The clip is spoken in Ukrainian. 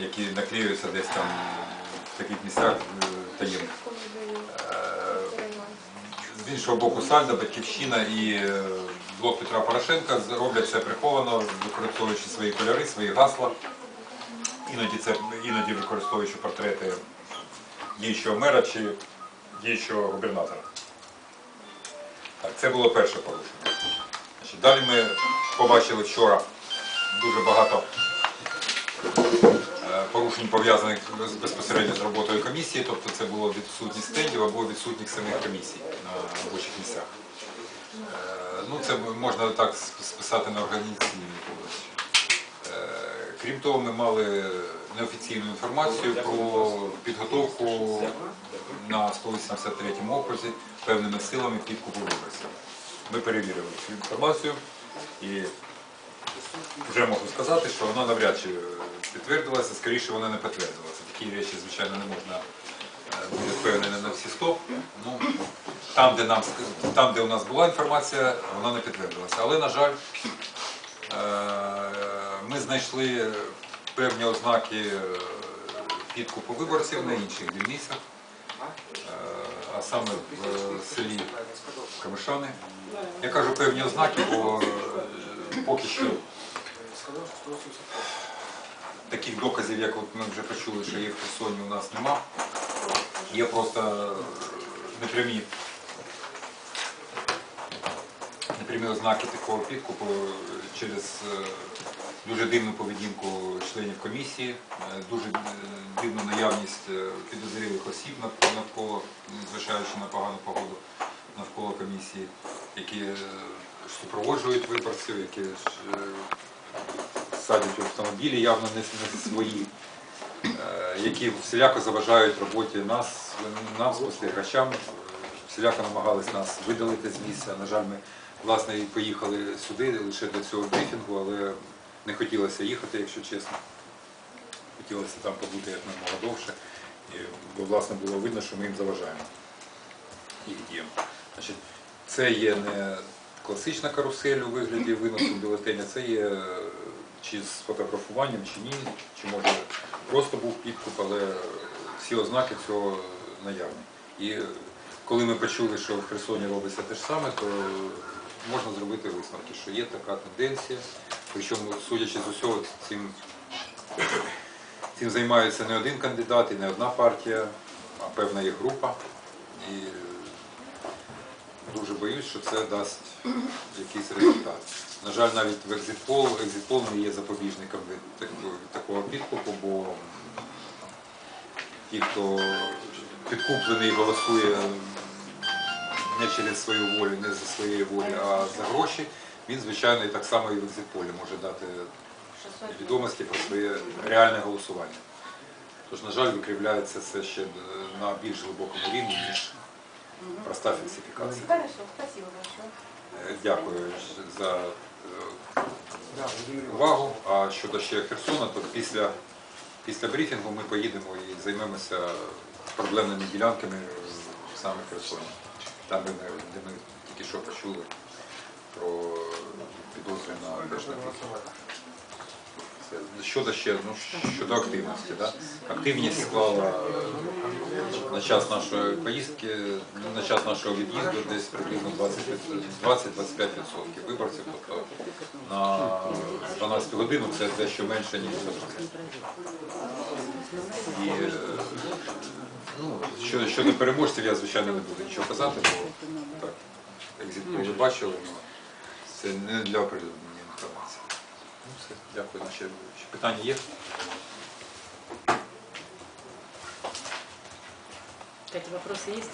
які наклеюються десь там в таких місцях е, таємних. Е, З іншого боку, Сальда, Батьківщина і е, блок Петра Порошенка роблять це приховано, використовуючи свої кольори, свої гасла. Іноді це іноді використовуючи портрети діючого мера чи діючого губернатора. Так, це було перше порушення. Далі ми побачили вчора дуже багато порушень пов'язаних безпосередньо з роботою комісії, тобто це було відсутність стендів або відсутність самих комісій на робочих місцях. Е, Ну, це можна так списати на організаційний повністю. Е, Крім того, ми мали неофіційну інформацію про підготовку на 183 окрузі певними силами підкупу виборців. Ми перевірили цю інформацію і вже можу сказати, що вона навряд чи підтвердилася, скоріше вона не підтвердилася. Такі речі, звичайно, не можна е, бути впевнені на всі 100. Ну, там, де нам там, де у нас була інформація, вона не підтвердилася. Але, на жаль, е, ми знайшли певні ознаки е, підкупу виборців на інших дільницях, а саме в селі Камишани. Я кажу певні ознаки, бо поки що таких доказів, як от ми вже почули, що є в Херсоні, у нас нема. Є просто непрямі, непрямі ознаки такого підкупу через е, дуже дивну поведінку членів комісії, е, дуже е, дивну наявність е, підозрілих осіб навколо, незважаючи на погану погоду навколо комісії, які е, супроводжують виборців, які е, садять автомобілі, явно не, свої, е, які всіляко заважають роботі нас, нам, спостерігачам, всіляко намагались нас видалити з місця. На жаль, ми власне і поїхали сюди лише для цього брифінгу, але не хотілося їхати, якщо чесно. Хотілося там побути як намога довше, бо власне було видно, що ми їм заважаємо їх діям. Значить, це є не класична карусель у вигляді виносу бюлетеня, це є чи з фотографуванням, чи ні, чи може просто був підкуп, але всі ознаки цього наявні. І коли ми почули, що в Херсоні робиться те ж саме, то можна зробити висновки, що є така тенденція. Причому, судячи з усього, цим, цим займається не один кандидат і не одна партія, а певна є група. І дуже боюсь, що це дасть якийсь результат. На жаль, навіть в екзитпол, екзитпол не є запобіжником від такого, підкупу, бо ті, хто підкуплений голосує не через свою волю, не за своєї волі, а за гроші, він, звичайно, і так само і в екзитполі може дати відомості про своє реальне голосування. Тож, на жаль, викривляється це ще на більш глибокому рівні, ніж проста фальсифікація. Хорошо, спасибо большое. Е, Дякую за е, увагу. А щодо ще Херсона, то після, після брифінгу ми поїдемо і займемося проблемними ділянками в саме Херсоні. Там, де ми, де ми тільки що почули про підозри на держнабіг. Щодо ще ну, щодо активності. Да? Активність склала е, на час нашої поїздки, на час нашого від'їзду десь приблизно 20-25% виборців. Тобто на 12 годину це дещо менше, ніж. І е, ну, щодо, переможців я, звичайно, не буду нічого казати, бо так, екзит бачили, але це не для оприлюднення. Все, дякую. Ще, ще питання є? Какие вопросы есть?